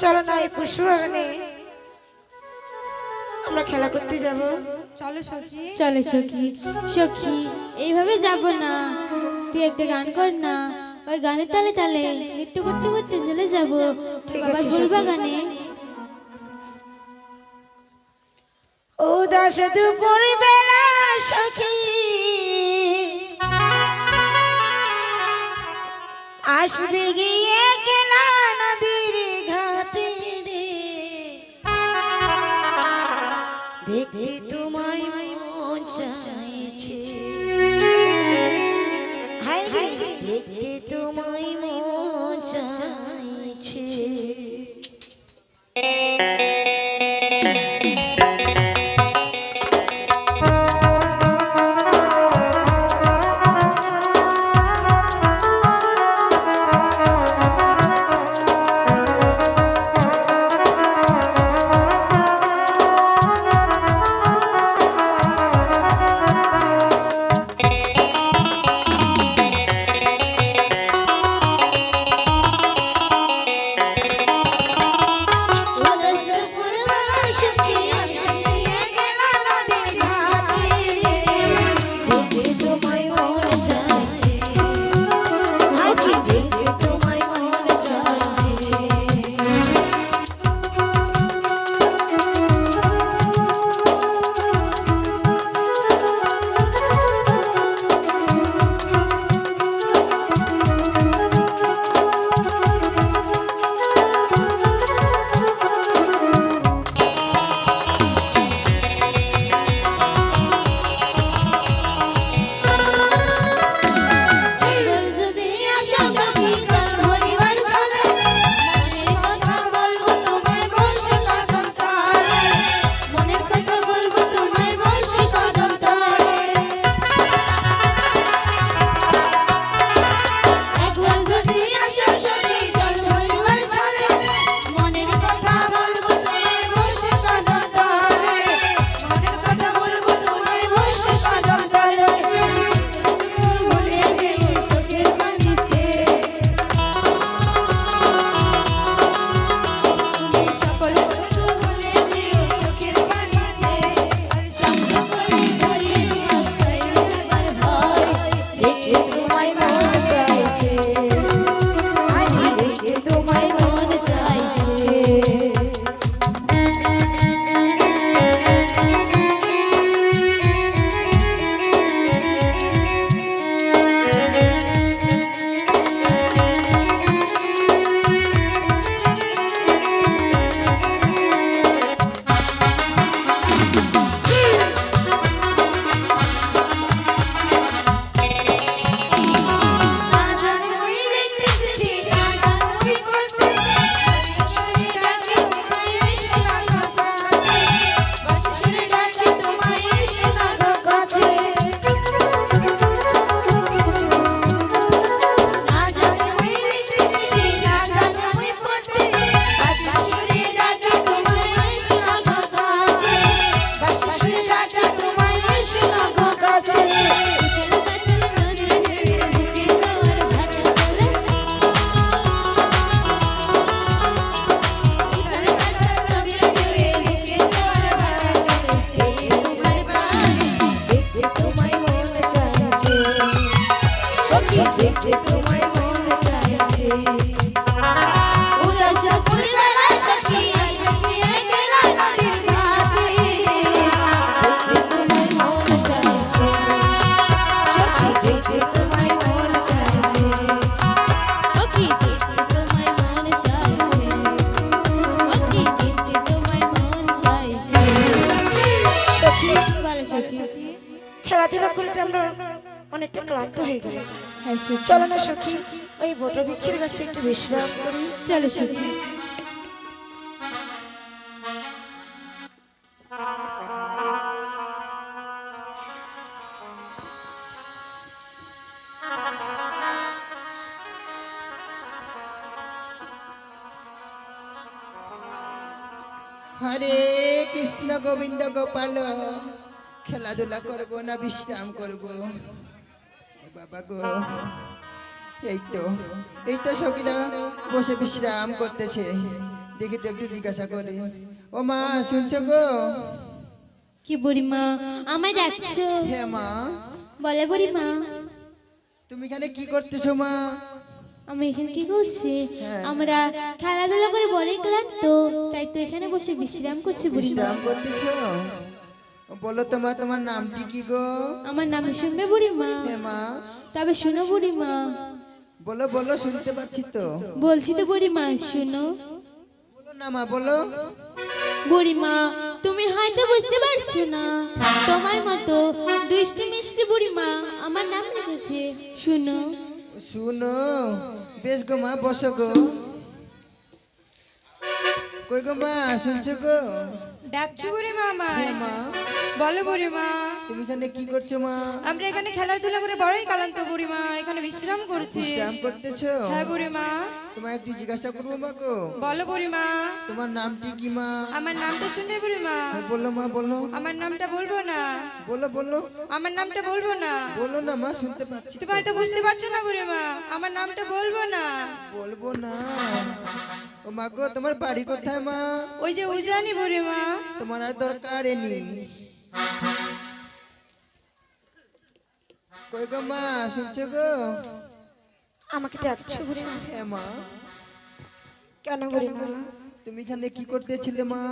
চলো না এই পুষ্প বাগানে আমরা খেলা করতে যাব। চলো সখি। চলে সখি সখি এইভাবে যাব না। তুই একটা গান কর না। ওই গানের তালে তালে নৃত্য করতে করতে চলে যাব। ঠিক বাবার আছে, ফুল সখী। বাগানে। দুপুর বেলা সখি। আসবে গিয়ে অনেকটা ক্লান্ত হয়ে গেল। হ্যাঁ, চলো না সখী ওই বড় বিক্ষির কাছে একটু বিশ্রাম করি। চলো সখী। হরে কৃষ্ণ গোবিন্দ গোপাল খেলাধুলা করব না বিশ্রাম করব। বাবা এই তো এই তো সকিলা বসে বিশ্রাম করতেছে। দেখি তো একটু জিজ্ঞাসা করি। ও মা শুনছো গো? কি বুড়িমা আমায় হ্যাঁ, ডাকছো? হ্যাঁ মা। বলে বুড়িমা। তুমি এখানে কি করতেছো মা? আমি এখানে কি করছি? হ্যাঁ। আমরা খেলাধুলা করে বলে ক্লান্ত তাই তো এখানে বসে বিশ্রাম করছি বুড়িমা। বিশ্রাম করতেছো? বলো তোমার তোমার নামটি কি গো? আমার নাম শুনবে বুড়িমা। হ্যাঁ মা। তবে শুনো বুড়িমা। বলো বলো শুনতে পাচ্ছি তো। বলছি তো বুড়িমা শুনো। বলো না মা বলো। বুড়িমা তুমি হয়তো বুঝতে পারছ না। তোমার মতো দুষ্টু মিষ্টি বুড়িমা আমার নাম রেখেছে। শুনো। শুনো। বেশ গো মা বসো গো। কই গো মা শুনছো গো? ডাকছো বুড়ি মা হ্যাঁ মা। বলো বুড়ি মা তুমি এখানে কি করছ মা? আমরা এখানে খেলাধুলা করে বড়ই কালান্ত বুড়ি মা এখানে বিশ্রাম করছি। বিশ্রাম করতেছো? হ্যাঁ বুড়ি মা তোমার একটু জিজ্ঞাসা করব মা গো। বলো বুড়ি মা তোমার নামটি কি মা? আমার নামটা শুনবে বুড়ি মা হ্যাঁ, বলো মা বলো। আমার নামটা বলব না। বলো বলো। আমার নামটা বলব না। বলো না মা শুনতে পাচ্ছি। তুমি হয়তো বুঝতে পারছ না বুড়ি মা আমার নামটা বলব না। বলব না। ও মা গো তোমার বাড়ি কোথায় মা? ওই যে উজানি বুড়ি মা তোমার আর দরকার নেই। কই গো মা শুনছো গো? আমাকে ডাকছো বুড়িমা হ্যাঁ মা। কেন বুড়িমা তুমি এখানে কি করতেছিলে মা?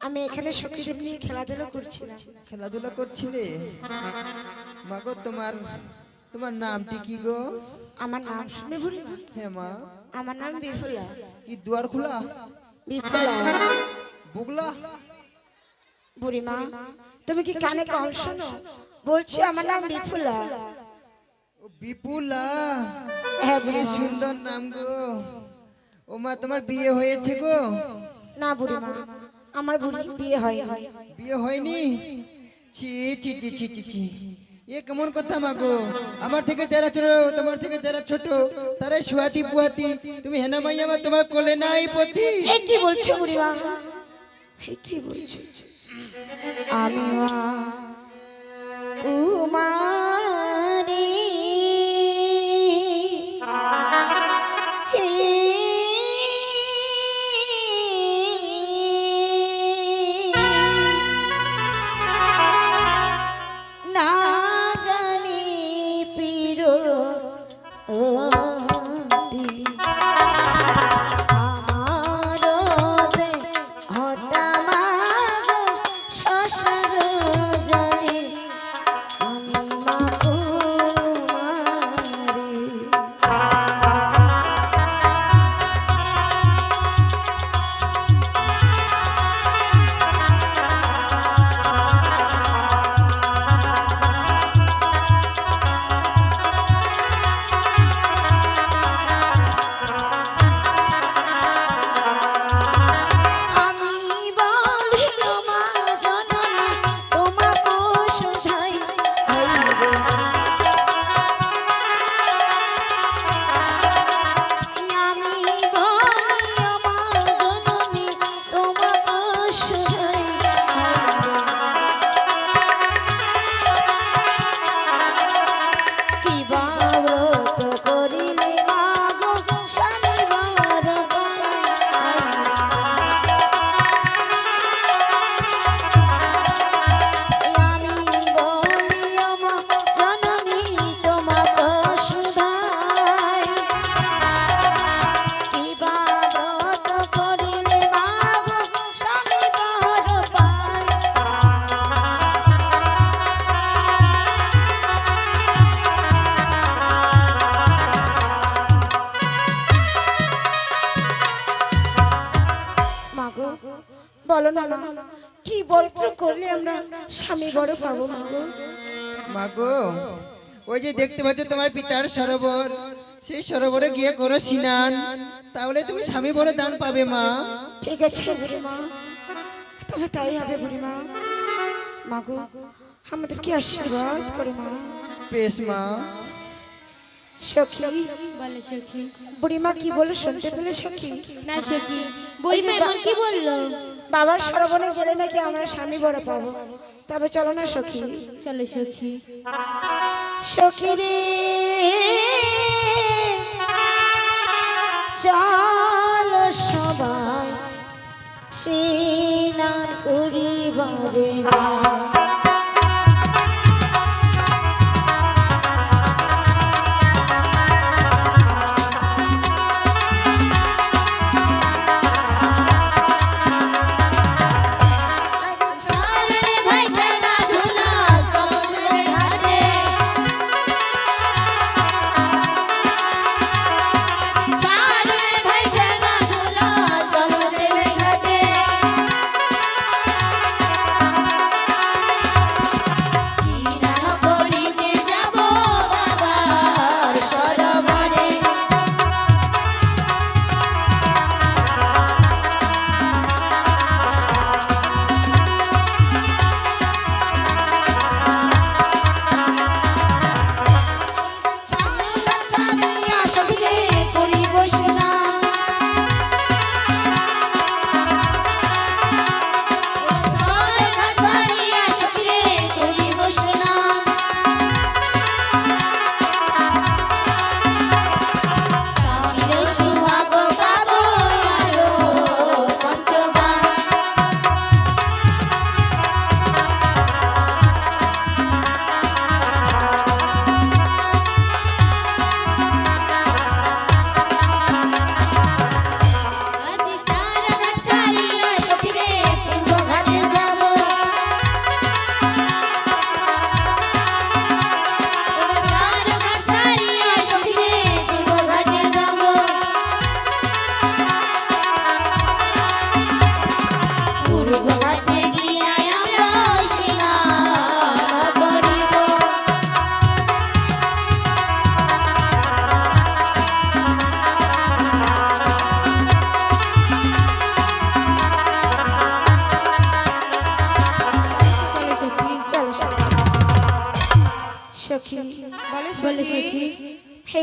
আমি এখানে সখীদের নিয়ে খেলাধুলা করছিলাম। খেলাধুলা করছিলে? মা গো তোমার তোমার নামটি কি গো? আমার নাম শুনে বুড়িমা হ্যাঁ মা। আমার নাম বিফুলা। কি দুয়ার খোলা বিফুলা। বুগলা? বুড়িমা তুমি কি কানে কম শোনো? বলছি আমার নাম বিফুলা ও বিপুলা? হ্যাঁ কি সুন্দর নাম গো। ও মা তোমার বিয়ে হয়েছে গো? না বুড়িমা আমার বুড়ি বিয়ে হয়নি। বিয়ে হয়নি। ছি ছি ছি ছি ছি ছি। এ কেমন কথা মা গো? আমার থেকে যারা ছোট তোমার থেকে যারা ছোট তারাই সুয়াতি পুয়াতি। তুমি হেনা মাইয়া মা তোমার কোলে নাই পতি। এ কি বলছো বুড়িমা এ কি বলছো? আমি মা তোমার পিতার সরোবর। সেই সরোবরে গিয়ে করো স্নান তাহলে তুমি স্বামী বড় দান পাবে মা। ঠিক আছে বুড়িমা। তবে তাই হবে বুড়িমা। মাগো আমাদেরকে আশীর্বাদ করে মা। বেশ মা। সখী বলে সখী। বুড়িমা কি বলে শুনতে পেলে সখী? না সখী। বুড়িমা এমন কি বলল? বাবার সরবনে গেলে নাকি আমরা স্বামী বড় পাবো? তবে চলো না সখী। চলে সখী। সখী রে চল সবাই সিনা করিবারে যায়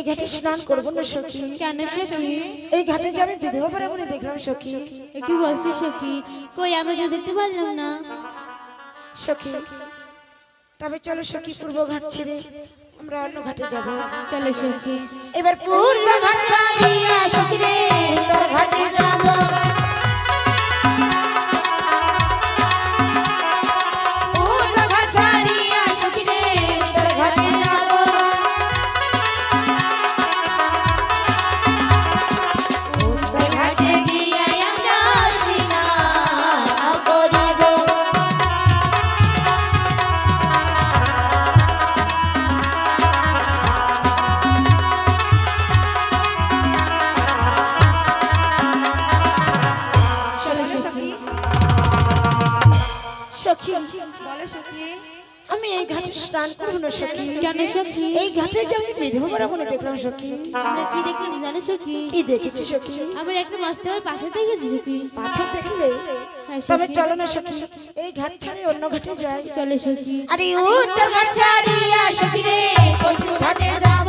ঘাটে স্নান করব না সখী। কেন সখী? এই ঘাটে যে আমি বিধবা পরে মনে দেখলাম সখী। এ কি বলছো সখী? কই আমরা তো দেখতে পারলাম না। সখী তবে চলো সখী পূর্ব ঘাট ছেড়ে আমরা অন্য ঘাটে যাব। চলে সখী। এবার পূর্ব ঘাট ছাড়িয়া সখী রে তোর ঘাটে যাব। সখী। আমরা কি দেখলাম জানো সখী? কি দেখেছি সখী? আমরা একটা বড় পাথর দেখেছি সখী। পাথর দেখলে? হ্যাঁ, তবে চলো না সখী এই ঘাট ছাড়ে অন্য ঘাটে যাই। চলে সখী। আরে উত্তর ঘাট ছাড়িয়া সখী রে কোন ঘাটে যাব।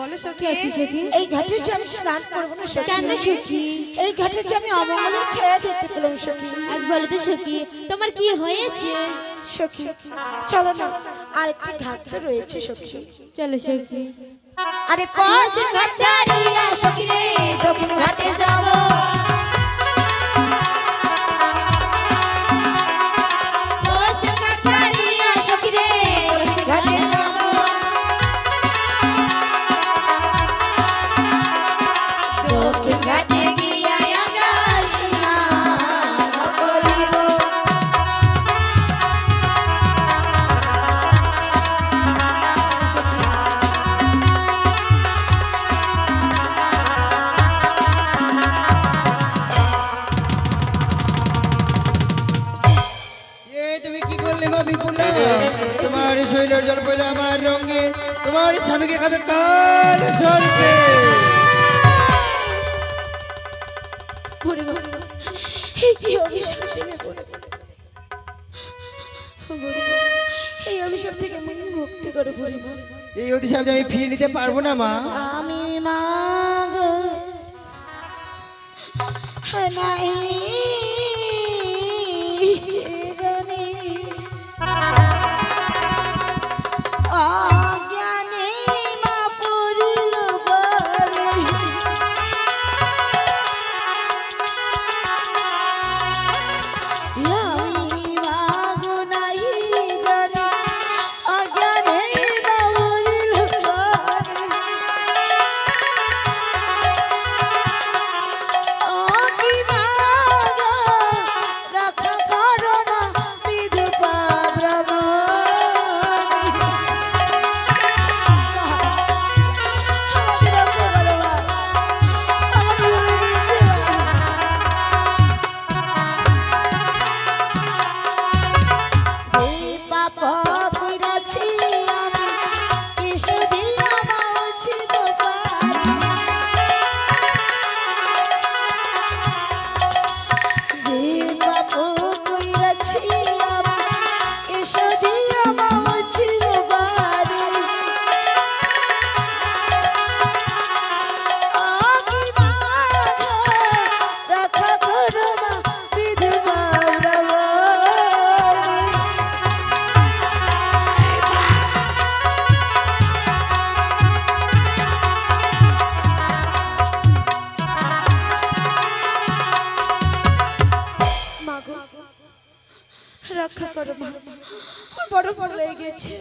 বলো সখী আছে সখী? এই ঘাটে যে আমি স্নান করব না সখী। কেন সখী? এই ঘাটে যে আমি অমঙ্গলের ছায়া দেখতে পেলাম সখী। আজ বলো তো সখী তোমার কি হয়েছে? সখী চলো না আর একটি ঘাট তো রয়েছে সখী। চলো সখী। আরে পশ্চিম ঘাট ছাড়িয়া সখী রে দক্ষিণ ঘাটে যাব। এই অভিশাপ থেকে এই অভিশাপ থেকে আমাকে মুক্তি করে বুড়িমা এই অভিশাপ আমি ফিরে নিতে পারব না মা। আমি মা গো। নাই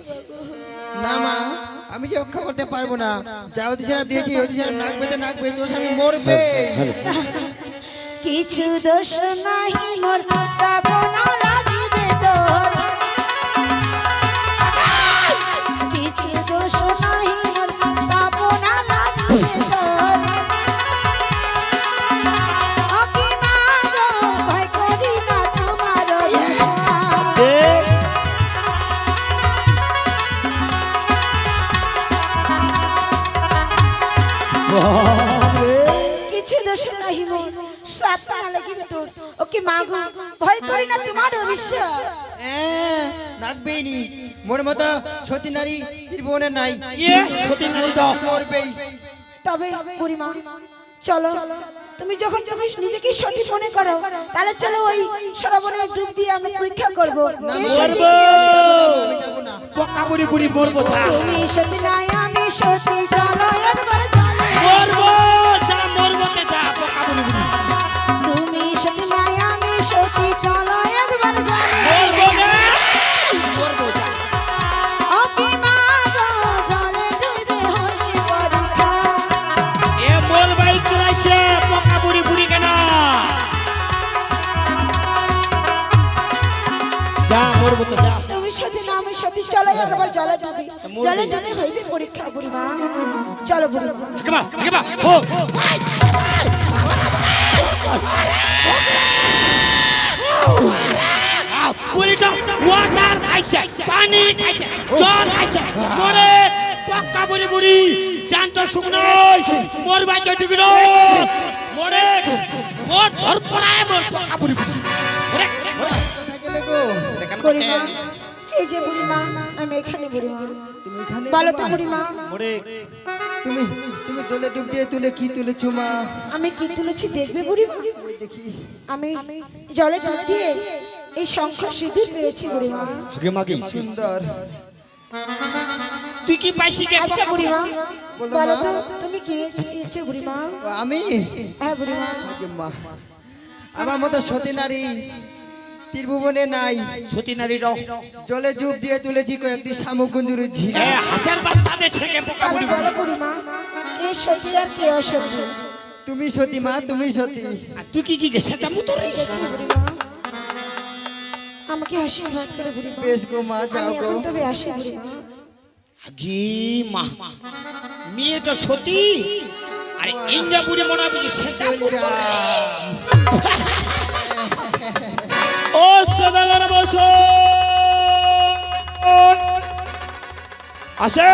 বাবু। না মা আমি যে রক্ষা করতে পারব না। যা অধিসারা দিয়েছি অধিসারা নাক বেঁধে নাক বেঁধে তোর স্বামী মরবে। কিছু দোষ নাহি মোর শ্রাবণ লাগিবে তোর নাহি মোর শ্রাপ না ওকে মাগো ভয় করি না তোমার অভিশাপ নাক মোর মতো সতী নারী ত্রিভুবনে নাই। ইয়ে সতী নারী তো। মরবেই। তবে বুড়িমা চলো তুমি যখন তুমি নিজেকে সতী মনে করো তাহলে চলো ওই শ্রাবণের ডুব দিয়ে আমরা পরীক্ষা করব। পকা বুড়ি বুড়ি মরবো তুমি সতী নাই আমি সতী চলো একবার চলো। মরবো যা মরবো তে যা। সতী সতী চলো একবার জলে ডুবি। জলে ডুবে হইবে পরীক্ষা বুড়িমা। চলো বুড়িমা। ও বুড়িটা ওয়াটার খাইছে পানি খাইছে জল খাইছে মরে পক্কা বুড়ি বুড়ি। শুকনো মোর মরে মোর ধর পড়ায় মোর পক্কা বুড়ি বুড়ি। গেলে গো বুড়িমা এই যে বুড়িমা আমি এখানে বুড়িমা। তুমি এখানে বলো তো বুড়িমা। মরে তুমি তুমি জলে ডুব দিয়ে তুলে কি তুলেছো মা? আমি কি তুলেছি দেখবে বুড়িমা? ওই দেখি। আমি জলে ডুব দিয়ে এই শঙ্খ সিঁদুর পেয়েছি বুড়িমা। আগে মাগে। সুন্দর। তুই কি পাইছি কে? আচ্ছা বুড়িমা বলো। তো তুমি কি পেয়েছ বুড়িমা? আমি? হ্যাঁ বুড়িমা। আগে মা। আমার মতো সতী নারী ত্রিভুবনে নাই। সতী নারী র জলে জুপ দিয়ে তুলেছি কয়েকটি শামুকুঞ্জুর ঝিল। এ হাসের বাচ্চা দে ছেকে বুড়ি বলো বুড়িমা কে সত্যি আর কে অসত্যি তুমি সতী মা তুমি সতী। আর তুই কি কি গেছে জামু তোর বুড়িমা। আমাকে আশীর্বাদ করে বুড়িমা। বেশ গো মা যাও আমি গো। এখন তবে আসি বুড়িমা। আগে মা মেয়েটা সতী? আরে ইন্দা বুড়ি মনে হবে যে সে জামু তোর সদাগর বস। আসে